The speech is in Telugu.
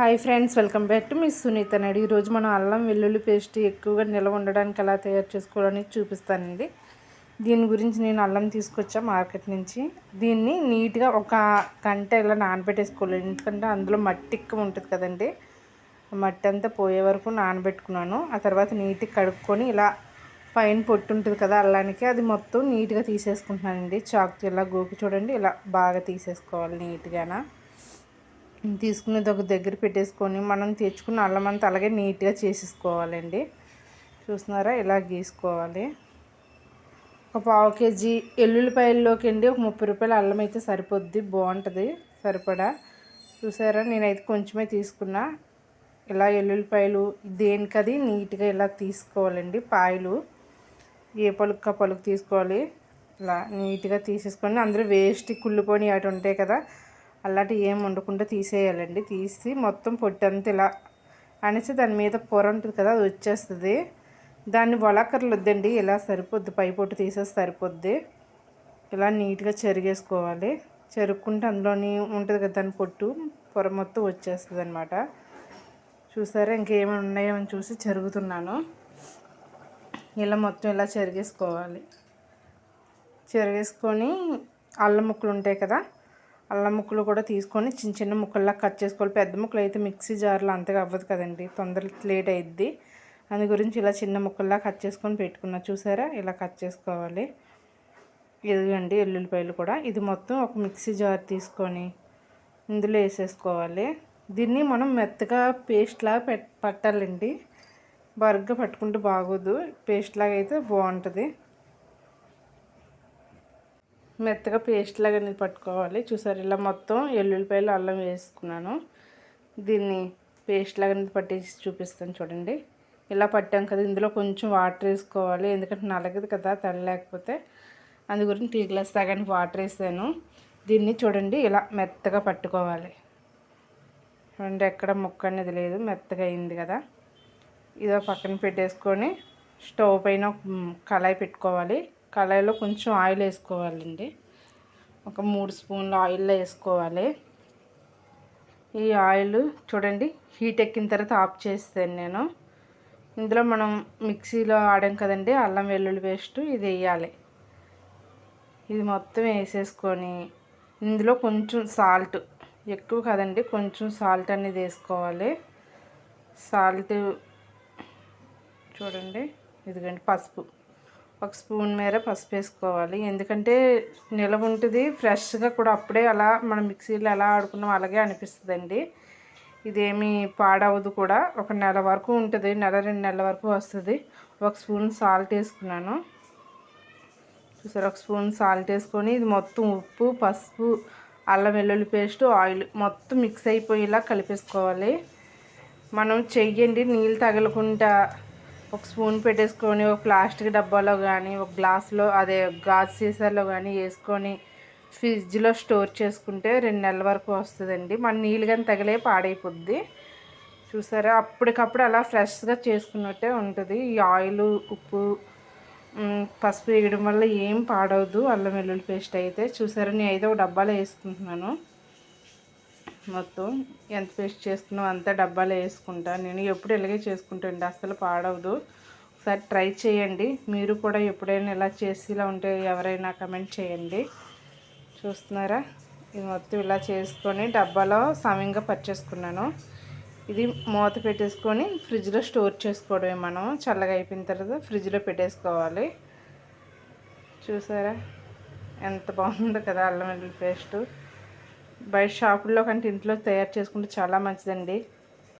Hi friends welcome back to మీ సునీత నాయుడు. ఈరోజు మనం అల్లం వెల్లుల్లి పేస్ట్ ఎక్కువగా నిల్వ ఉండడానికి ఎలా తయారు చేసుకోవాలని చూపిస్తానండి. దీని గురించి నేను అల్లం తీసుకొచ్చా మార్కెట్ నుంచి. దీన్ని నీట్గా ఒక గంట ఇలా నానబెట్టేసుకోవాలి. ఎందుకంటే అందులో మట్టి ఎక్కువ ఉంటుంది కదండి. మట్టి అంతా పోయే వరకు నానబెట్టుకున్నాను. ఆ తర్వాత నీట్గా కడుక్కొని ఇలా పైన పొట్టు ఉంటుంది కదా అల్లానికి అది మొత్తం నీట్గా తీసేసుకుంటున్నానండి. చాక్తో ఇలా గోకి చూడండి ఇలా బాగా తీసేసుకోవాలి నీట్గానా. తీసుకునేది ఒక దగ్గర పెట్టేసుకొని మనం తెచ్చుకున్న అల్లం అంతా అలాగే నీట్గా చేసేసుకోవాలండి. చూస్తున్నారా? ఇలా గీసుకోవాలి. ఒక పావు కేజీ ఎల్లుల్లిపాయల్లోకి అండి ఒక ముప్పై రూపాయల అల్లం అయితే సరిపోద్ది. బాగుంటుంది. సరిపడా? చూసారా? నేనైతే కొంచెమే తీసుకున్నా. ఇలా ఎల్లుల్లిపాయలు దేనికది నీట్గా ఇలా తీసుకోవాలండి. పాయలు. ఏ పలుక పలుకు తీసుకోవాలి. ఇలా నీట్గా తీసేసుకొని అందరూ వేస్ట్ కుళ్ళిపోయి అటు ఉంటాయి కదా అలాంటివి ఏం వండకుండా తీసేయాలండి. తీసి మొత్తం పొట్టంతా ఇలా అనేసి దాని మీద పొర ఉంటుంది కదా అది వచ్చేస్తుంది. దాన్ని వలకర్లు వద్దండి ఇలా సరిపోద్ది. పై పొట్టు తీసేసి సరిపోద్ది. ఇలా నీట్గా చెరిగేసుకోవాలి. చెరుక్కుంటే అందులోని ఉంటుంది కదా దాని పొట్టు పొర మొత్తం వచ్చేస్తుంది అనమాట చూసారా ఇంకేమైనా ఉన్నాయో అని చూసి చెరుగుతున్నాను. ఇలా మొత్తం ఇలా చెరిగేసుకోవాలి. చెరిగేసుకొని అల్లం ముక్కలు ఉంటాయి కదా అల్లం ముక్కలు కూడా తీసుకొని చిన్న చిన్న ముక్కల్లా కట్ చేసుకోవాలి. పెద్ద ముక్కలు అయితే మిక్సీ జార్లో అంతగా అవ్వదు కదండి. తొందరగా లేట్ అయిద్ది. అందు గురించి ఇలా చిన్న ముక్కల్లా కట్ చేసుకొని పెట్టుకున్నా. చూసారా? ఇలా కట్ చేసుకోవాలి. ఎదుగండి ఎల్లుల్లిపాయలు కూడా. ఇది మొత్తం ఒక మిక్సీ జార్ తీసుకొని ఇందులో వేసేసుకోవాలి. దీన్ని మనం మెత్తగా పేస్ట్లా పెట్ పట్టాలండి. బరగ్గా పట్టుకుంటే బాగోదు. పేస్ట్ లాగా అయితే బాగుంటుంది. మెత్తగా పేస్ట్ లాగా అనేది పట్టుకోవాలి. చూసారు ఇలా మొత్తం ఎల్లుల్లిపాయలు అల్లం వేసుకున్నాను. దీన్ని పేస్ట్ లాగా అనేది పట్టేసి చూపిస్తాను చూడండి. ఇలా పట్టాం కదా ఇందులో కొంచెం వాటర్ వేసుకోవాలి. ఎందుకంటే నలగదు కదా తడి లేకపోతే. అందు గురించి టీ గ్లాస్ తాగానికి వాటర్ వేసాను. దీన్ని చూడండి ఇలా మెత్తగా పట్టుకోవాలి. చూడండి ఎక్కడ ముక్క అనేది లేదు మెత్తగా అయింది కదా. ఇదో పక్కన పెట్టేసుకొని స్టవ్ పైన కళాయి పెట్టుకోవాలి. కళాయిలో కొంచెం ఆయిల్ వేసుకోవాలండి. ఒక మూడు స్పూన్ల ఆయిల్ వేసుకోవాలి. ఈ ఆయిల్ చూడండి హీట్ ఎక్కిన తర్వాత ఆఫ్ చేస్తాను నేను. ఇందులో మనం మిక్సీలో ఆడాం కదండి అల్లం వెల్లుల్లి పేస్ట్ ఇది వేయాలి. ఇది మొత్తం వేసేసుకొని ఇందులో కొంచెం సాల్ట్ ఎక్కువ కదండి కొంచెం సాల్ట్ అనేది వేసుకోవాలి. సాల్ట్ చూడండి ఇదిగండి పసుపు. ఒక స్పూన్ మేర పసుపు వేసుకోవాలి. ఎందుకంటే నిలవ ఉంటుంది ఫ్రెష్గా కూడా అప్పుడే అలా మనం మిక్సీలో ఎలా ఆడుకున్నాం అలాగే అనిపిస్తుందండి. ఇదేమీ పాడవదు కూడా. ఒక నెల వరకు ఉంటుంది నెల రెండు నెలల వరకు వస్తుంది. ఒక స్పూన్ సాల్ట్ వేసుకున్నాను. చూసారు? ఒక స్పూన్ సాల్ట్ వేసుకొని ఇది మొత్తం ఉప్పు పసుపు అల్లం వెల్లుల్లి పేస్ట్ ఆయిల్ మొత్తం మిక్స్ అయిపోయేలా కలిపేసుకోవాలి. మనం చెయ్యండి నీళ్ళు తగలకుండా ఒక స్పూన్ పెట్టేసుకొని ఒక ప్లాస్టిక్ డబ్బాలో కానీ ఒక గ్లాస్లో అదే గాజు సీసాలో కానీ వేసుకొని ఫ్రిడ్జ్లో స్టోర్ చేసుకుంటే రెండు నెలల వరకు వస్తుందండి. మన నీళ్ళు కానీ తగిలే పాడైపోద్ది. చూసారా? అప్పటికప్పుడు అలా ఫ్రెష్గా చేసుకున్నట్టే ఉంటుంది. ఈ ఆయిల్ ఉప్పు పసుపు వేయడం వల్ల ఏం పాడవద్దు అల్లం వెల్లుల్లి పేస్ట్ అయితే. చూసారా? నేను అయితే ఒక డబ్బాలో వేసుకుంటున్నాను. మొత్తం ఎంత పేస్ట్ చేస్తున్నావు అంతా డబ్బాలో వేసుకుంటా. నేను ఎప్పుడు ఇలాగే చేసుకుంటాండి అసలు పాడవదు. ఒకసారి ట్రై చేయండి. మీరు కూడా ఎప్పుడైనా ఇలా చేసి ఇలా ఉంటే ఎవరైనా కమెంట్ చేయండి. చూస్తున్నారా? ఇది మొత్తం ఇలా చేసుకొని డబ్బాలో సమయంగా పర్చేసుకున్నాను ఇది మూత పెట్టేసుకొని ఫ్రిడ్జ్లో స్టోర్ చేసుకోవడమే మనం. చల్లగా అయిపోయిన తర్వాత ఫ్రిడ్జ్లో పెట్టేసుకోవాలి. చూసారా? ఎంత బాగుందో కదా అల్లం వెల్లుల్లి పేస్టు. బయట షాపుల్లో కంటే ఇంట్లో తయారు చేసుకుంటే చాలా మంచిదండి.